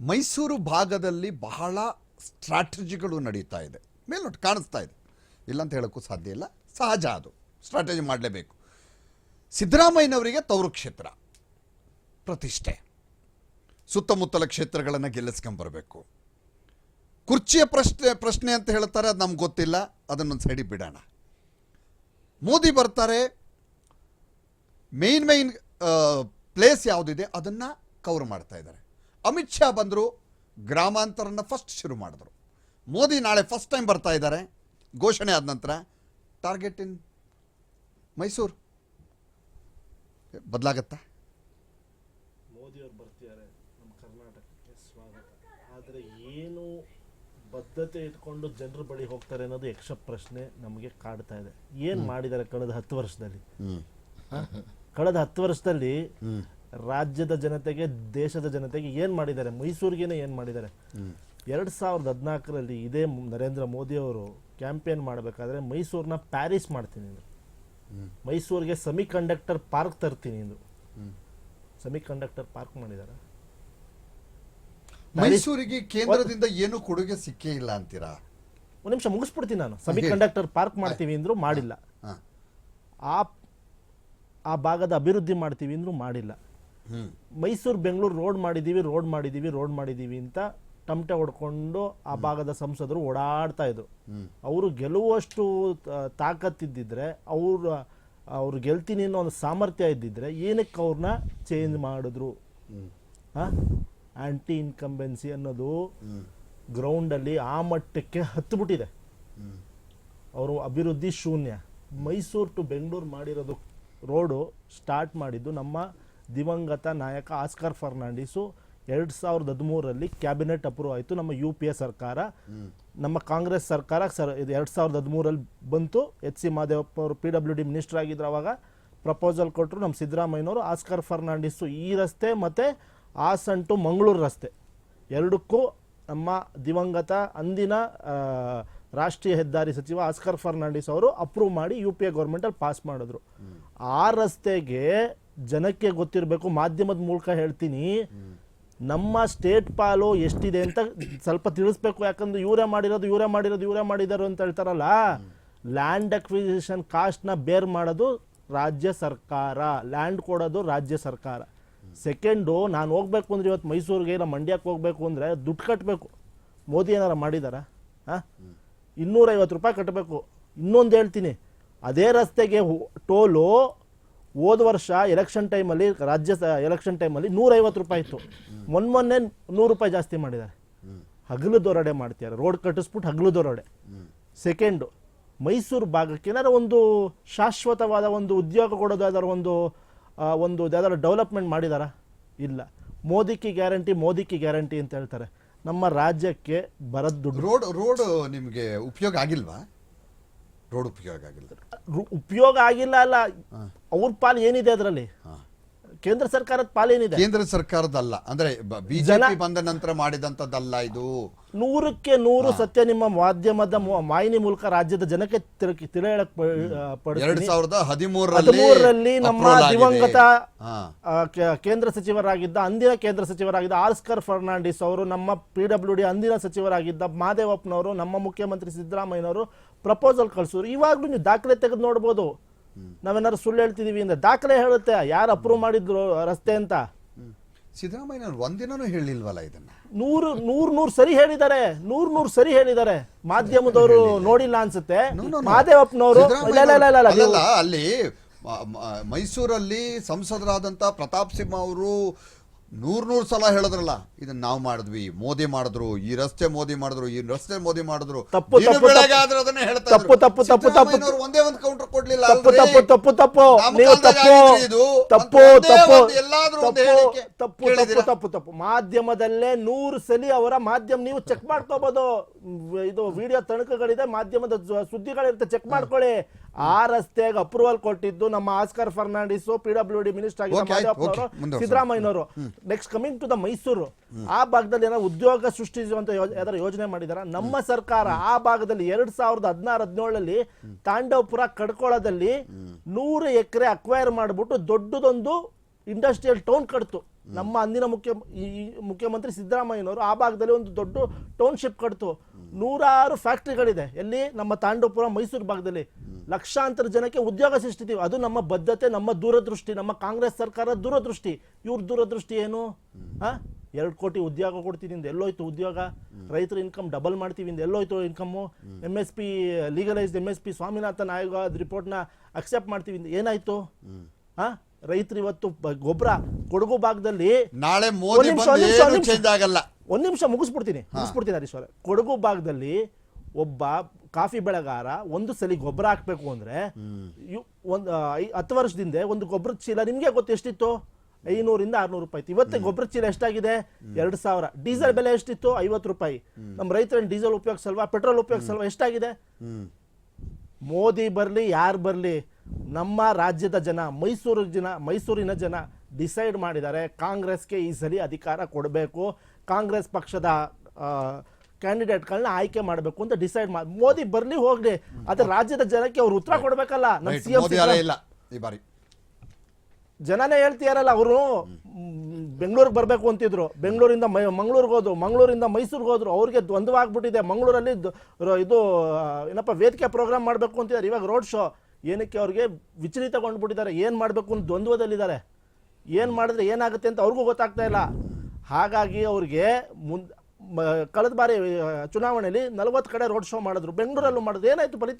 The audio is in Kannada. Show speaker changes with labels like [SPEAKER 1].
[SPEAKER 1] ಮೈಸೂರು ಭಾಗದಲ್ಲಿ ಬಹಳ ಸ್ಟ್ರಾಟಜಿಗಳು ನಡೀತಾ ಇದೆ. ಮೇಲ್ನೋಟ ಕಾಣಿಸ್ತಾ ಇದೆ. ಇಲ್ಲಂತ ಹೇಳೋಕ್ಕೂ ಸಾಧ್ಯ ಇಲ್ಲ. ಸಹಜ ಅದು. ಸ್ಟ್ರಾಟಜಿ ಮಾಡಲೇಬೇಕು. ಸಿದ್ದರಾಮಯ್ಯನವರಿಗೆ ತವರು ಕ್ಷೇತ್ರ ಪ್ರತಿಷ್ಠೆ. ಸುತ್ತಮುತ್ತಲ ಕ್ಷೇತ್ರಗಳನ್ನು ಗೆಲ್ಲಿಸ್ಕೊಂಬರಬೇಕು ಕುರ್ಚಿಯ ಪ್ರಶ್ನೆ ಪ್ರಶ್ನೆ ಅಂತ ಹೇಳ್ತಾರೆ, ಅದು ನಮ್ಗೆ ಗೊತ್ತಿಲ್ಲ. ಅದನ್ನೊಂದು ಸೈಡಿಗೆ ಬಿಡೋಣ. ಮೋದಿ ಬರ್ತಾರೆ. ಮೇನ್ ಮೇನ್ ಪ್ಲೇಸ್ ಯಾವುದಿದೆ, ಅದನ್ನು ಕವರ್ ಮಾಡ್ತಾ ಇದ್ದಾರೆ. ಅಮಿತ್ ಶಾ ಬಂದರು ಗ್ರಾಮಾಂತರನ ಫಸ್ಟ್ ಶುರು ಮಾಡಿದ್ರು. ಮೋದಿ ನಾಳೆ ಫಸ್ಟ್ ಟೈಮ್ ಬರ್ತಾ ಇದ್ದಾರೆ. ಘೋಷಣೆ ಆದ ನಂತರ ಟಾರ್ಗೆಟ್ ಇನ್ ಮೈಸೂರು. ಬದಲಾಗತ್ತಾ?
[SPEAKER 2] ಮೋದಿಯವರು ಬರ್ತಿದ್ದಾರೆ. ನಮ್ಮ ಕರ್ನಾಟಕಕ್ಕೆ ಸ್ವಾಗತ. ಆದರೆ ಏನು ಬದ್ಧತೆ ಇಟ್ಕೊಂಡು ಜನರ ಬಳಿ ಹೋಗ್ತಾರೆ ಅನ್ನೋದು ಯಕ್ಷ ಪ್ರಶ್ನೆ ನಮಗೆ ಕಾಡ್ತಾ ಇದೆ. ಏನು ಮಾಡಿದ್ದಾರೆ ಕಳೆದ ಹತ್ತು ವರ್ಷದಲ್ಲಿ? ಕಳೆದ ಹತ್ತು ವರ್ಷದಲ್ಲಿ ರಾಜ್ಯದ ಜನತೆಗೆ ದೇಶದ ಜನತೆಗೆ ಏನು ಮಾಡಿದ್ದಾರೆ? ಮೈಸೂರಿಗೇನೆ ಏನು ಮಾಡಿದ್ದಾರೆ? ಎರಡ್ ಸಾವಿರದ ಹದಿನಾಲ್ಕರಲ್ಲಿ ಇದೇ ನರೇಂದ್ರ ಮೋದಿ ಅವರು ಕ್ಯಾಂಪೇನ್ ಮಾಡಬೇಕಾದ್ರೆ ಮೈಸೂರನ್ನ ಪ್ಯಾರಿಸ್ ಮಾಡ್ತೀನಿ ಅಂದ್ರು. ಮೈಸೂರಿಗೆ ಸೆಮಿ ಕಂಡಕ್ಟರ್ ಪಾರ್ಕ್ ತರ್ತೀನಿ ಅಂದ್ರು. ಸೆಮಿ ಕಂಡಕ್ಟರ್ ಪಾರ್ಕ್ ಮಾಡಿದ್ದಾರೆ
[SPEAKER 1] ಮೈಸೂರಿಗೆ ಕೇಂದ್ರದಿಂದ ಏನು ಕೊಡುಗೆ ಸಿಕ್ಕೇ ಇಲ್ಲ ಅಂತೀರಾ?
[SPEAKER 2] ಒಂದು ನಿಮಿಷ ಮುಗಿಸ್ಬಿಡ್ತೀನಿ ನಾನು. ಸೆಮಿ. ಕಂಡಕ್ಟರ್ ಪಾರ್ಕ್ ಮಾಡ್ತೀವಿ ಅಂದ್ರು ಮಾಡಿಲ್ಲ. ಆ ಆ ಭಾಗದ ಅಭಿವೃದ್ಧಿ ಮಾಡ್ತೀವಿ ಅಂದ್ರೂ ಮಾಡಿಲ್ಲ. ಮೈಸೂರು ಬೆಂಗಳೂರು ರೋಡ್ ಮಾಡಿದ್ದೀವಿ ರೋಡ್ ಮಾಡಿದ್ದೀವಿ ರೋಡ್ ಮಾಡಿದ್ದೀವಿ ಅಂತ ಟಮಟೆ ಹೊಡ್ಕೊಂಡು ಆ ಭಾಗದ ಸಂಸದರು ಓಡಾಡ್ತಾ ಇದ್ರು. ಅವರು ಗೆಲ್ಲುವಷ್ಟು ತಾಕತ್ತಿದ್ದಿದ್ರೆ ಅವ್ರ ಅವ್ರು ಗೆಲ್ತೀನಿ ಅನ್ನೋ ಒಂದು ಸಾಮರ್ಥ್ಯ ಇದ್ದಿದ್ರೆ ಏನಕ್ಕೆ ಅವ್ರನ್ನ ಚೇಂಜ್ ಮಾಡಿದ್ರು? ಆಂಟಿ ಇನ್ಕಂಬೆನ್ಸಿ ಅನ್ನೋದು ಗ್ರೌಂಡಲ್ಲಿ ಆ ಮಟ್ಟಕ್ಕೆ ಹತ್ತಿಬಿಟ್ಟಿದೆ ಅವರು ಅಭಿವೃದ್ಧಿ ಶೂನ್ಯ. ಮೈಸೂರು ಟು ಬೆಂಗಳೂರು ಮಾಡಿರೋದು ರೋಡು ಸ್ಟಾರ್ಟ್ ಮಾಡಿದ್ದು ನಮ್ಮ ದಿವಂಗತ ನಾಯಕ ಆಸ್ಕರ್ ಫರ್ನಾಂಡಿಸು ಎರಡು ಸಾವಿರದ ಹದಿಮೂರರಲ್ಲಿ ಕ್ಯಾಬಿನೆಟ್ ಅಪ್ರೂವ್ ಆಯಿತು. ನಮ್ಮ ಯು ಪಿ ಎ ಸರ್ಕಾರ, ನಮ್ಮ ಕಾಂಗ್ರೆಸ್ ಸರ್ಕಾರ ಸರ್, ಇದು ಎರಡು ಸಾವಿರದ ಹದಿಮೂರಲ್ಲಿ ಬಂತು. ಎಚ್ ಸಿ ಮಾದೇವಪ್ಪ ಅವರು ಪಿ ಡಬ್ಲ್ಯೂ ಡಿ ಮಿನಿಸ್ಟರ್ ಆಗಿದ್ರು ಅವಾಗ ಪ್ರಪೋಸಲ್ ಕೊಟ್ಟರು ನಮ್ಮ ಸಿದ್ದರಾಮಯ್ಯನವರು ಆಸ್ಕರ್ ಫರ್ನಾಂಡಿಸು ಈ ರಸ್ತೆ ಮತ್ತು ಹಾಸನ್ ಟು ಮಂಗಳೂರು ರಸ್ತೆ. ಎರಡಕ್ಕೂ ನಮ್ಮ ದಿವಂಗತ, ಅಂದಿನ ರಾಷ್ಟ್ರೀಯ ಹೆದ್ದಾರಿ ಸಚಿವ ಆಸ್ಕರ್ ಫರ್ನಾಂಡಿಸ್ ಅವರು ಅಪ್ರೂವ್ ಮಾಡಿ ಯು ಪಿ ಎ ಗೌರ್ಮೆಂಟಲ್ಲಿ ಪಾಸ್ ಮಾಡಿದ್ರು. ಆ ರಸ್ತೆಗೆ ಜನಕ್ಕೆ ಗೊತ್ತಿರಬೇಕು, ಮಾಧ್ಯಮದ ಮೂಲಕ ಹೇಳ್ತೀನಿ. ನಮ್ಮ ಸ್ಟೇಟ್ ಪಾಲು ಎಷ್ಟಿದೆ ಅಂತ ಸ್ವಲ್ಪ ತಿಳಿಸ್ಬೇಕು. ಯಾಕಂದ್ರೆ ಇವರೇ ಮಾಡಿರೋದು ಇವರೇ ಮಾಡಿರೋದು, ಇವರೇ ಮಾಡಿದಾರು ಅಂತ ಹೇಳ್ತಾರಲ್ಲ. ಲ್ಯಾಂಡ್ ಅಕ್ವಿಸಿಷನ್ ಕಾಸ್ಟ್ನ ಬೇರ್ ಮಾಡೋದು ರಾಜ್ಯ ಸರ್ಕಾರ. ಲ್ಯಾಂಡ್ ಕೊಡೋದು ರಾಜ್ಯ ಸರ್ಕಾರ. ಸೆಕೆಂಡು ನಾನು ಹೋಗ್ಬೇಕು ಅಂದ್ರೆ ಇವತ್ತು ಮೈಸೂರಿಗೆ ಇಲ್ಲ, ಮಂಡ್ಯಕ್ಕೆ ಹೋಗ್ಬೇಕು ಅಂದರೆ ದುಡ್ಡು ಕಟ್ಟಬೇಕು ಮೋದಿ ಏನಾರ ಮಾಡಿದಾರ? ಹಾಂ? ಇನ್ನೂರೈವತ್ತು ರೂಪಾಯಿ ಕಟ್ಟಬೇಕು ಇನ್ನೊಂದು ಹೇಳ್ತೀನಿ. ಅದೇ ರಸ್ತೆಗೆ ಟೋಲು ಹೋದ ವರ್ಷ ಎಲೆಕ್ಷನ್ ಟೈಮಲ್ಲಿ ರಾಜ್ಯ ಎಲೆಕ್ಷನ್ ಟೈಮಲ್ಲಿ ನೂರೈವತ್ತು ರೂಪಾಯಿ ಇತ್ತು. ಮೊನ್ನೆ ಮೊನ್ನೆ ನೂರು ರೂಪಾಯಿ ಜಾಸ್ತಿ ಮಾಡಿದ್ದಾರೆ. ಹಗಲು ದೊರಡೆ ಮಾಡ್ತಿದ್ದಾರೆ. ರೋಡ್ ಕಟ್ಟಿಸ್ಬಿಟ್ಟು ಹಗಲು ದೊರಡೆ. ಸೆಕೆಂಡು ಮೈಸೂರು ಭಾಗಕ್ಕೆ ಏನಾದ್ರು ಒಂದು ಶಾಶ್ವತವಾದ ಒಂದು ಉದ್ಯೋಗ ಕೊಡೋದು ಯಾವ್ದಾರು ಒಂದು ಒಂದು ಯಾವ್ದಾದ್ರು ಡೆವಲಪ್ಮೆಂಟ್ ಮಾಡಿದಾರಾ? ಇಲ್ಲ. ಮೋದಿಕ್ಕೆ ಗ್ಯಾರಂಟಿ ಮೋದಿಕ್ಕೆ ಗ್ಯಾರಂಟಿ ಅಂತ ಹೇಳ್ತಾರೆ. ನಮ್ಮ ರಾಜ್ಯಕ್ಕೆ ಬರದ್ದು
[SPEAKER 1] ರೋಡ್ ರೋಡ್ ನಿಮಗೆ ಉಪಯೋಗ ಆಗಿಲ್ವಾ? ರೋಡ್ ಉಪಯೋಗ ಆಗಿಲ್ಲ.
[SPEAKER 2] ಉಪಯೋಗ ಆಗಿಲ್ಲ ಅಲ್ಲ. ಅವ್ರ ಪಾಲು ಏನಿದೆ ಅದರಲ್ಲಿ? ಕೇಂದ್ರ ಸರ್ಕಾರದ ಪಾಲು ಏನಿದೆ?
[SPEAKER 1] ಕೇಂದ್ರ ಸರ್ಕಾರದಲ್ಲ. ಅಂದ್ರೆ ಬಿಜೆಪಿ ಬಂದ ನಂತರ ಮಾಡಿದಂತದ್ದಲ್ಲ ಇದು.
[SPEAKER 2] ನೂರಕ್ಕೆ ನೂರು ಸತ್ಯ ನಿಮ್ಮ ಮಾಧ್ಯಮದ ಮಾಹಿನಿ ಮೂಲಕ ರಾಜ್ಯದ ಜನಕ್ಕೆ.
[SPEAKER 1] ಎರಡ್ ಸಾವಿರದ ಹದಿಮೂರರಲ್ಲಿ
[SPEAKER 2] ನಮ್ಮ ದಿವಂಗತ ಕೇಂದ್ರ ಸಚಿವರಾಗಿದ್ದ ಅಂದಿನ ಕೇಂದ್ರ ಸಚಿವರಾಗಿದ್ದ ಆಸ್ಕರ್ ಫರ್ನಾಂಡಿಸ್ ಅವರು ನಮ್ಮ ಪಿ ಡಬ್ಲ್ಯೂ ಡಿ ಅಂದಿನ ಸಚಿವರಾಗಿದ್ದ ಮಾದೇವಪ್ಪನವರು ನಮ್ಮ ಮುಖ್ಯಮಂತ್ರಿ ಸಿದ್ದರಾಮಯ್ಯನವರು ಪ್ರಪೋಸಲ್ ಕಳಿಸಿದ್ರು ಇವಾಗ್ಲೂ ನೀವು ದಾಖಲೆ ತೆಗೆದು ನೋಡ್ಬೋದು. ನಾವೇನಾದ್ರು ಸುಳ್ಳು ಹೇಳ್ತಿದೀವಿ ಅಂದ್ರೆ ದಾಖಲೆ ಹೇಳುತ್ತೆ. ಯಾರು ಅಪ್ರೂವ್ ಮಾಡಿದ್ರು ರಸ್ತೆ ಅಂತ?
[SPEAKER 1] ಸಿದ್ದರಾಮಯ್ಯ ಒಂದಿನೂ ಹೇಳಿಲ್ವಲ್ಲ ಇದನ್ನ?
[SPEAKER 2] ನೂರು ನೂರ್ ನೂರ್ ಸರಿ ಹೇಳಿದ್ದಾರೆ. ನೂರ್ ನೂರ್ ಸರಿ ಹೇಳಿದ್ದಾರೆ. ಮಾಧ್ಯಮದವರು ನೋಡಿಲ್ಲ ಅನ್ಸುತ್ತೆ.
[SPEAKER 1] No, no, no.
[SPEAKER 2] ಮಾದೇವಪ್ಪನವರು ಇಲ್ಲ, ಇಲ್ಲ, ಇಲ್ಲ, ಇಲ್ಲ,
[SPEAKER 1] ಅಲ್ಲಲ್ಲ, ಅಲ್ಲಿ ಮ- ಮ- ಮೈಸೂರಲ್ಲಿ ಸಂಸದರಾದಂತ ಪ್ರತಾಪ್ ಸಿಂಹ ಅವರು ನೂರ್ ನೂರ್ ಸಲ ಹೇಳಿದ್ರಲ್ಲ ಇದನ್ನ ನಾವು ಮಾಡಿದ್ವಿ ಮೋದಿ ಮಾಡಿದ್ರು ಈ ರಸ್ತೆ ಮೋದಿ ಮಾಡಿದ್ರು ಈ ರಸ್ತೆ ಮೋದಿ ಮಾಡಿದ್ರು.
[SPEAKER 2] ತಪ್ಪು, ತಪ್ಪು, ತಪ್ಪು. ತಪ್ಪು, ತಪ್ಪು, ತಪ್ಪು,
[SPEAKER 1] ಒಂದೇ ಒಂದು ಕೌಂಟರ್ ಕೊಡ್ಲಿಲ್ಲ
[SPEAKER 2] ತಪ್ಪು ತಪ್ಪು ತಪ್ಪು ತಪ್ಪು. ನೀವು ತಪ್ಪು ತಪ್ಪು ತಪ್ಪು ತಪ್ಪು ತಪ್ಪು ತಪ್ಪು ತಪ್ಪು ಮಾಧ್ಯಮದಲ್ಲೇ ನೂರು ಸಲಿ ಅವರ ಮಾಧ್ಯಮ ನೀವು ಚೆಕ್ ಮಾಡ್ಕೋಬಹುದು ಇದು ವಿಡಿಯೋ ತಣಕಗಳಿದೆ ಮಾಧ್ಯಮದ ಸುದ್ದಿಗಳಿರುತ್ತೆ ಚೆಕ್ ಮಾಡ್ಕೊಳ್ಳಿ. ಆ ರಸ್ತೆಗೆ ಅಪ್ರೂವಲ್ ಕೊಟ್ಟಿದ್ದು ನಮ್ಮ Oscar Fernandes P W D minister ಸಿದ್ದರಾಮಯ್ಯನವರು. Next coming to the Mysuru ಆ ಭಾಗದಲ್ಲಿ ಏನೋ ಉದ್ಯೋಗ ಸೃಷ್ಟಿಸುವಂತ ಯೋ- ಯೋಜನೆ ಮಾಡಿದಾರ? ನಮ್ಮ ಸರ್ಕಾರ ಆ ಭಾಗದಲ್ಲಿ ಎರಡ್ ಸಾವಿರದ ಹದಿನಾರು ಹದಿನೇಳಲ್ಲಿ ತಾಂಡವಪುರ ಕಡ್ಕೊಳದಲ್ಲಿ ನೂರು ಎಕರೆ ಅಕ್ವೈರ್ ಮಾಡಿಬಿಟ್ಟು ದೊಡ್ಡದೊಂದು ಇಂಡಸ್ಟ್ರಿಯಲ್ ಟೌನ್ ಕಟ್ತು. ನಮ್ಮ ಅಂದಿನ ಮುಖ್ಯ ಮುಖ್ಯಮಂತ್ರಿ ಸಿದ್ದರಾಮಯ್ಯನವರು ಆ ಭಾಗದಲ್ಲಿ ಒಂದು ದೊಡ್ಡ ಟೌನ್ಶಿಪ್ ಕಟ್ತು. ನೂರಾರು ಫ್ಯಾಕ್ಟ್ರಿಗಳಿದೆ. ಎಲ್ಲಿ? ನಮ್ಮ ತಾಂಡೂಪುರ ಮೈಸೂರು ಭಾಗದಲ್ಲಿ. ಲಕ್ಷಾಂತರ ಜನಕ್ಕೆ ಉದ್ಯೋಗ ಸೃಷ್ಟಿತೀವಿ. ಅದು ನಮ್ಮ ಬದ್ಧತೆ, ನಮ್ಮ ದೂರದೃಷ್ಟಿ, ನಮ್ಮ ಕಾಂಗ್ರೆಸ್ ಸರ್ಕಾರ ದೂರದೃಷ್ಟಿ. ಇವ್ರ ದೂರದೃಷ್ಟಿ ಏನು? ಹಾ ಎರಡು ಕೋಟಿ ಉದ್ಯೋಗ ಕೊಡ್ತೀನಿ ಇಂದ ಎಲ್ಲೋಯ್ತು ಉದ್ಯೋಗ? ರೈತರ ಇನ್ಕಮ್ ಡಬಲ್ ಮಾಡ್ತೀವಿ. ಇಂದ ಎಲ್ಲೋಯ್ತು income M S P legalised M S P Swaminathan ಆಯೋಗ ರಿಪೋರ್ಟ್ನ ಅಕ್ಸೆಪ್ಟ್ ಮಾಡ್ತೀವಿ. ಇಂದ ಏನಾಯ್ತು? ಹಾ ರೈತರು ಇವತ್ತು ಗೊಬ್ಬರ ಕೊಡಗು ಭಾಗದಲ್ಲಿ
[SPEAKER 1] ನಾಳೆ
[SPEAKER 2] ಒಂದ್
[SPEAKER 1] ಮೋದಿ ಚೇಂಜ್ ಆಗಲ್ಲ.
[SPEAKER 2] ಒಂದ್ ನಿಮಿಷ ಮುಗಿಸ್ಬಿಡ್ತೀನಿ. ಮುಗಿಸ್ಬಿಡ್ತೀನಿ ಹರೀಶ್ ಅವರೇ ಕೊಡಗು ಭಾಗದಲ್ಲಿ ಒಬ್ಬ ಕಾಫಿ ಬೆಳೆಗಾರ ಒಂದು ಸಲ ಗೊಬ್ಬರ ಹಾಕ್ಬೇಕು ಅಂದ್ರೆ ಒಂದ್ ಹತ್ತು ವರ್ಷದಿಂದ ಒಂದು ಗೊಬ್ಬರದ ಚೀಲ ನಿಮ್ಗೆ ಗೊತ್ತು ಎಷ್ಟಿತ್ತು? ಐನೂರಿಂದ ಆರ್ನೂರು ರೂಪಾಯಿ ಇತ್ತು. ಇವತ್ತೇ ಗೊಬ್ಬರ ಚೀಲ ಎಷ್ಟಾಗಿದೆ? ಎರಡು ಸಾವಿರ. ಡೀಸೆಲ್ ಬೆಲೆ ಎಷ್ಟಿತ್ತು? ಐವತ್ತು ರೂಪಾಯಿ. ನಮ್ಮ ರೈತರ ಡೀಸೆಲ್ ಉಪಯೋಗಿಸಲ್ವಾ? ಪೆಟ್ರೋಲ್ ಉಪಯೋಗಿಸಲ್ವಾ? ಎಷ್ಟಾಗಿದೆ? ಮೋದಿ ಬರಲಿ ಯಾರು ಬರಲಿ? ನಮ್ಮ ರಾಜ್ಯದ ಜನ ಮೈಸೂರು ಜನ ಮೈಸೂರಿನ ಜನ ಡಿಸೈಡ್ ಮಾಡಿದ್ದಾರೆ ಕಾಂಗ್ರೆಸ್ಗೆ ಈ ಸರಿ ಅಧಿಕಾರ ಕೊಡಬೇಕು ಕಾಂಗ್ರೆಸ್ ಪಕ್ಷದ ಕ್ಯಾಂಡಿಡೇಟ್ಗಳನ್ನ ಆಯ್ಕೆ ಮಾಡಬೇಕು ಅಂತ ಡಿಸೈಡ್ ಮಾಡಿ ಮೋದಿ ಬರಲಿ ಹೋಗ್ಲಿ ಅದೇ ರಾಜ್ಯದ ಜನಕ್ಕೆ ಅವ್ರು ಉತ್ತರ ಕೊಡಬೇಕಲ್ಲ ನಮ್ಮ ಸಿ ಎಂ
[SPEAKER 1] ಈ ಬಾರಿ.
[SPEAKER 2] ಜನನೇ ಹೇಳ್ತೀಯಾರಲ್ಲ ಅವರು ಬೆಂಗಳೂರಿಗೆ ಬರಬೇಕು ಅಂತಿದ್ರು ಬೆಂಗಳೂರಿಂದ ಮೈ ಮಂಗಳೂರಿಗೆ ಹೋದ್ರು ಮಂಗಳೂರಿಂದ ಮೈಸೂರಿಗೆ ಹೋದ್ರು ಅವ್ರಿಗೆ ದ್ವಂದ್ವವಾಗ್ಬಿಟ್ಟಿದೆ ಮಂಗಳೂರಲ್ಲಿ ದ್- ಇದು ಏನಪ್ಪ ವೇದಿಕೆ ಪ್ರೋಗ್ರಾಮ್ ಮಾಡಬೇಕು ಅಂತಿದ್ದಾರೆ ಇವಾಗ ರೋಡ್ ಶೋ ಏನಕ್ಕೆ ಅವ್ರಿಗೆ ವಿಚಲಿತಗೊಂಡ್ಬಿಟ್ಟಿದ್ದಾರೆ ಏನು ಮಾಡಬೇಕು ಅಂತ ದ್ವಂದ್ವದಲ್ಲಿದ್ದಾರೆ. ಏನು ಮಾಡಿದ್ರೆ ಏನಾಗುತ್ತೆ ಅಂತ ಅವ್ರಿಗೂ ಗೊತ್ತಾಗ್ತಾ ಇಲ್ಲ. ಹಾಗಾಗಿ ಅವ್ರಿಗೆ ಮುಂದ್ ಕಳೆದ ಬಾರಿ ಚುನಾವಣೆಯಲ್ಲಿ ನಲವತ್ತು ಕಡೆ ರೋಡ್ ಶೋ ಮಾಡಿದ್ರು. ಬೆಂಗಳೂರಲ್ಲೂ ಮಾಡಿದ್ರು. ಏನಾಯ್ತು ಫಲಿತಾಂಶ?